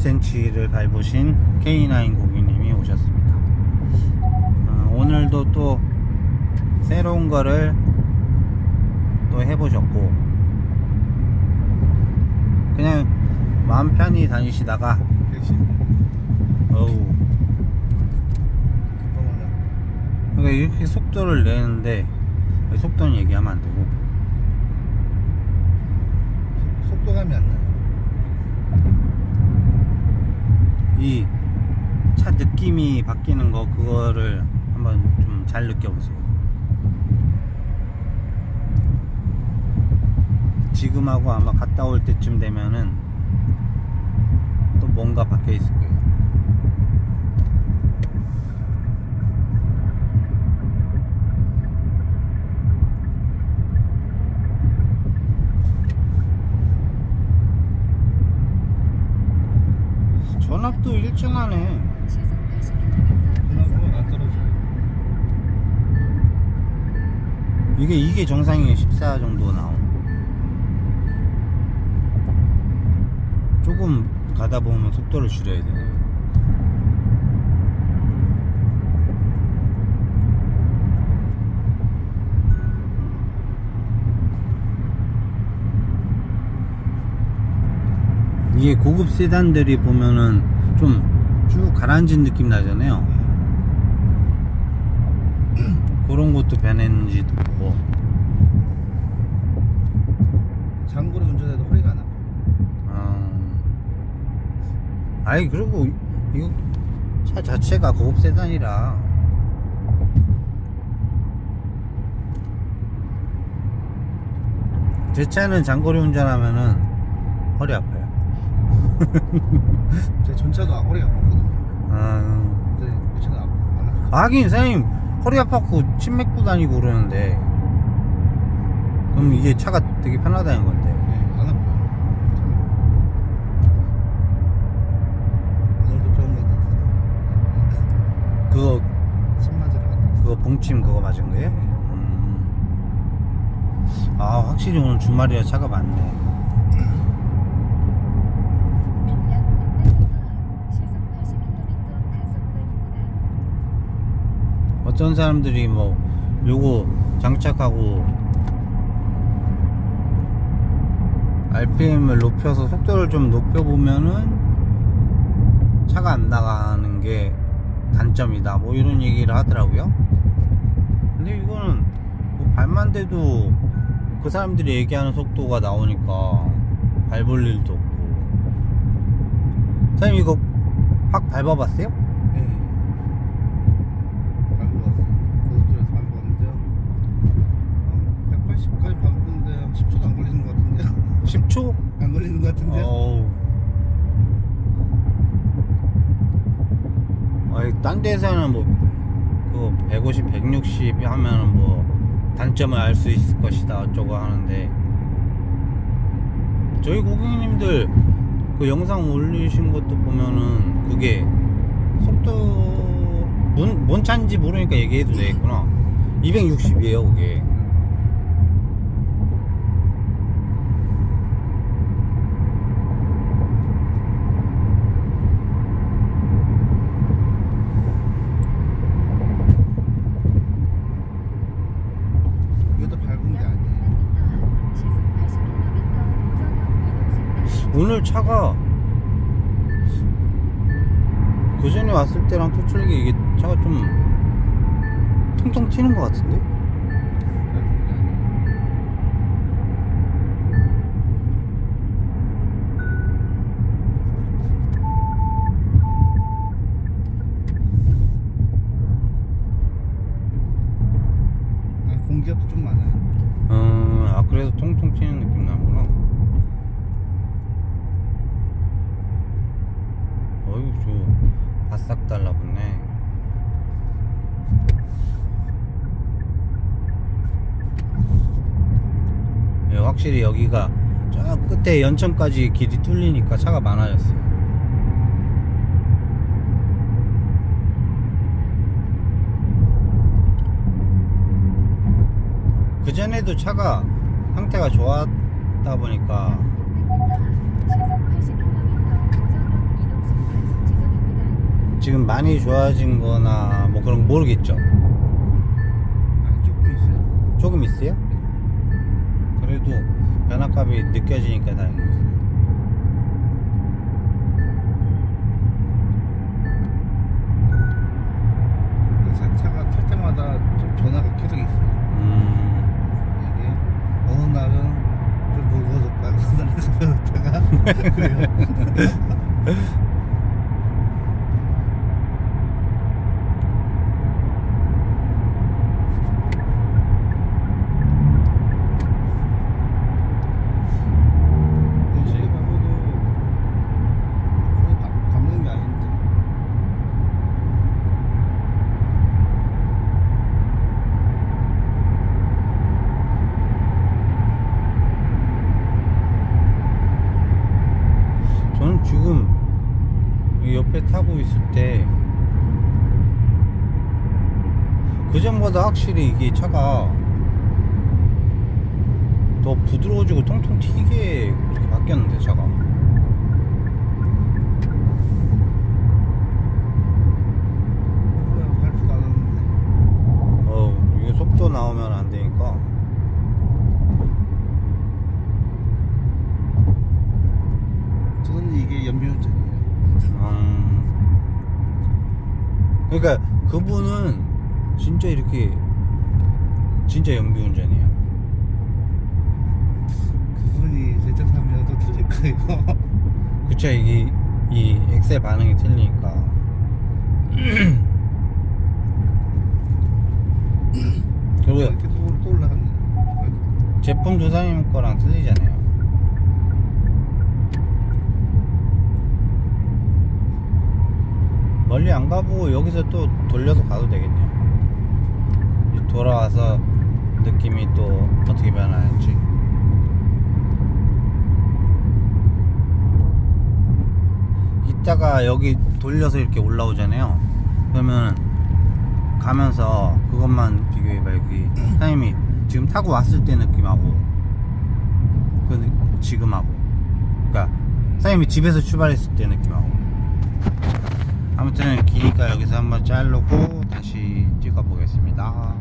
60cm를 밟으신 K9 고객님이 오셨습니다. 어, 오늘도 또 새로운 거를 또 해보셨고 그냥 마음 편히 다니시다가 어우. 그러니까 이렇게 속도를 내는데 속도는 얘기하면 안 되고. 속도감이 안 나요 이 차 바뀌는 거 그거를 한번 좀 잘 느껴보세요. 지금하고 아마 갔다 올 때쯤 되면은 또 뭔가 바뀌어 있을 거예요. 전압도 일정하네. 그나마 안 떨어져요 이게 이게 정상이 14 정도 나오는 거. 조금 가다 보면 속도를 줄여야 돼. 이게 고급 세단들이 보면은 좀 쭉 가라앉은 느낌 나잖아요. 그런 것도 변했는지도 보고. 장거리 운전해도 허리가 안 아파요 어... 아니 그리고 이거 차 자체가 고급 세단이라. 제 차는 장거리 운전하면은 허리 아파요. 제 전차도 허리가 아팠거든요. 아, 근데 이 차는 안, 안 아파요 하긴 선생님 허리 아팠고 침 맺고 다니고 그러는데 그럼 이게 차가 되게 편하다는 건데. 네, 안 아파요 오늘도 병원 갔다 그거 침 맞으러 갔다 그거 봉침 그거 맞은 거예요? 음. 아 확실히 오늘 주말이라 차가 많네. 어떤 사람들이 뭐 요거 장착하고 RPM을 높여서 속도를 좀 높여보면은 차가 안 나가는 게 단점이다. 뭐 이런 얘기를 하더라고요. 근데 이거는 뭐 발만 대도 그 사람들이 얘기하는 속도가 나오니까 밟을 일도 없고. 사장님 이거 확 밟아봤어요? 네. 밟고 왔어요. 고속도로에서 밟고 왔는데요. 한 180까지 밟는데 한 10초도 안 걸리는 것 같은데요. 10초? 안 걸리는 것 같은데요. 어우. 아니, 딴 데서는 뭐, 그, 150, 160 하면은 뭐, 단점을 알 수 있을 것이다, 어쩌고 하는데, 저희 고객님들 그 영상 올리신 것도 보면은, 그게, 속도, 뭔, 뭔 차인지 모르니까 얘기해도 되겠구나. 260이에요, 그게. 이것도 밟은 게 아니에요. 오늘 차가 그 전에 왔을 때랑 토출기 이게 차가 좀 통통 튀는 것 같은데? 아, 공기압도 좀 많아요. 어, 아 그래서 통통 튀는 느낌 나구나. 어이구 저 바싹 달라붙네. 예, 확실히 여기가 저 끝에 연천까지 길이 뚫리니까 차가 많아졌어요. 그전에도 차가 상태가 좋았다 보니까 지금 많이 좋아진 거나 뭐 그런 거 모르겠죠. 아니, 조금 있어요. 조금 있어요? 그래도 변화값이 느껴지니까 다행이에요. 차, 차가 탈 때마다 좀 변화가 계속 있어요. 음, 이게 어느 날은 좀 무거워졌다가 어느 날은 가벼웠다가 그래요. 이렇게 봐도 거의 감- 감는 게 아닌데 저는 지금 이 옆에 타고 있을 때 그전보다 확실히 이게 차가 더 부드러워지고 통통 튀게 이렇게 바뀌었는데 차가 그냥 발표도 안 하는데 어 이게 속도 나오면 안 되니까 저는 이게 연비운전이에요 음, 그러니까 그분은 진짜 이렇게 진짜 연비운전이에요. 그분이 제차 타면 또 틀릴 거예요? 그쵸 이게 이 엑셀 반응이 틀리니까. 그리고 이렇게 또, 또 올라갑니다 제품 조사님 거랑 틀리잖아요 멀리 안 가보고 여기서 또 돌려서 가도 되겠네요. 돌아와서 느낌이 또 어떻게 변하는지. 이따가 여기 돌려서 이렇게 올라오잖아요. 그러면 가면서 그것만 비교해봐 여기. 사장님이 지금 타고 왔을 때 느낌하고 그 느- 지금하고. 그러니까 사장님이 집에서 출발했을 때 느낌하고 아무튼 기니까 여기서 한번 자르고 다시 찍어 보겠습니다